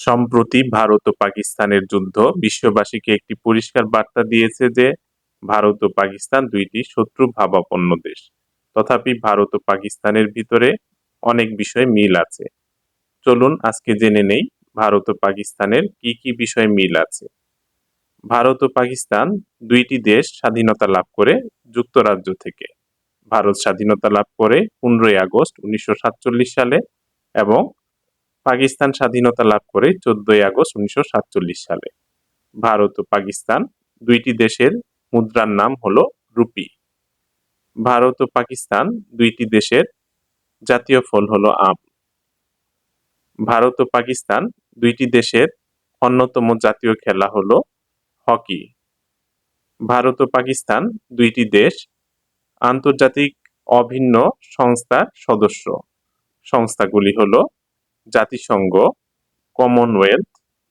সম্প্রতি ভারত ও পাকিস্তানের যুদ্ধ, বিশ্ববাসীকে একটি পরিষ্কার বার্তা দিয়েছে যে, ভারত ও পাকিস্তান দুইটি শত্রু ভাবাপন্ন দেশ। তথাপি ভারত ও পাকিস্তানের ভিতরে অনেক বিষয় মিল আছে। চলুন আজকে জেনে নেই ভারত ও পাকিস্তানের কি কি বিষয়ে মিল আছে। ভারত ও পাকিস্তান দুইটি দেশ স্বাধীনতা লাভ করে যুক্তরাজ্য থেকে। ভারত স্বাধীনতা লাভ করে পনেরোই আগস্ট উনিশশো সাতচল্লিশ সালে এবং পাকিস্তান স্বাধীনতা লাভ করে চোদ্দই আগস্ট উনিশশো সাতচল্লিশ সালে। ভারত ও পাকিস্তান দুইটি দেশের মুদ্রার নাম হল রুপি। ভারত ও পাকিস্তান দুইটি দেশের জাতীয় ফল হলো আম। ভারত ও পাকিস্তান দুইটি দেশের অন্যতম জাতীয় খেলা হলো হকি। ভারত ও পাকিস্তান দুইটি দেশ আন্তর্জাতিক অভিন্ন সংস্থার সদস্য। সংস্থাগুলি হলো জাতিসংঘ, কমনওয়েলথ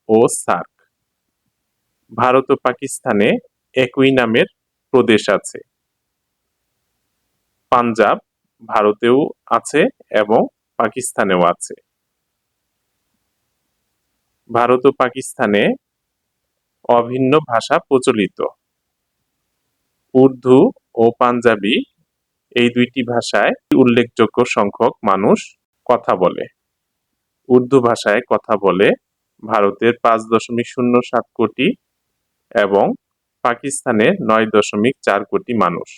ও সার্ক। ভারত ও পাকিস্তানে একই নামের প্রদেশ আছে। পাঞ্জাব ভারতেও আছে এবং পাকিস্তানেও আছে। ভারত ও পাকিস্তানে অভিন্ন ভাষা প্রচলিত। উর্দু ও পাঞ্জাবি এই দুইটি ভাষায় উল্লেখযোগ্য সংখ্যক মানুষ কথা বলে। উর্দু ভাষায় কথা বলে ভারতের পাঁচ দশমিক শূন্য সাত কোটি এবং পাকিস্তানের নয় দশমিক চার কোটি মানুষ।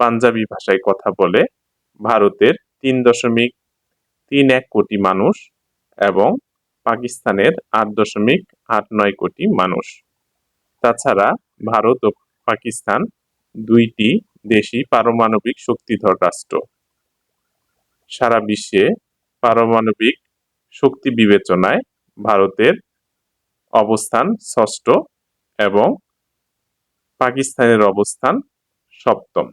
পাঞ্জাবি ভাষায় কথা বলে ভারতের তিন দশমিক তিন এক কোটি মানুষ এবং পাকিস্তানের আট দশমিক আট নয় কোটি মানুষ। তাছাড়া ভারত ও পাকিস্তান দুইটি দেশই পারমাণবিক শক্তিধর রাষ্ট্র। সারা বিশ্বে পারমাণবিক শক্তি বিবেচনায় ভারতের অবস্থান ষষ্ঠ এবং পাকিস্তানের অবস্থান সপ্তম।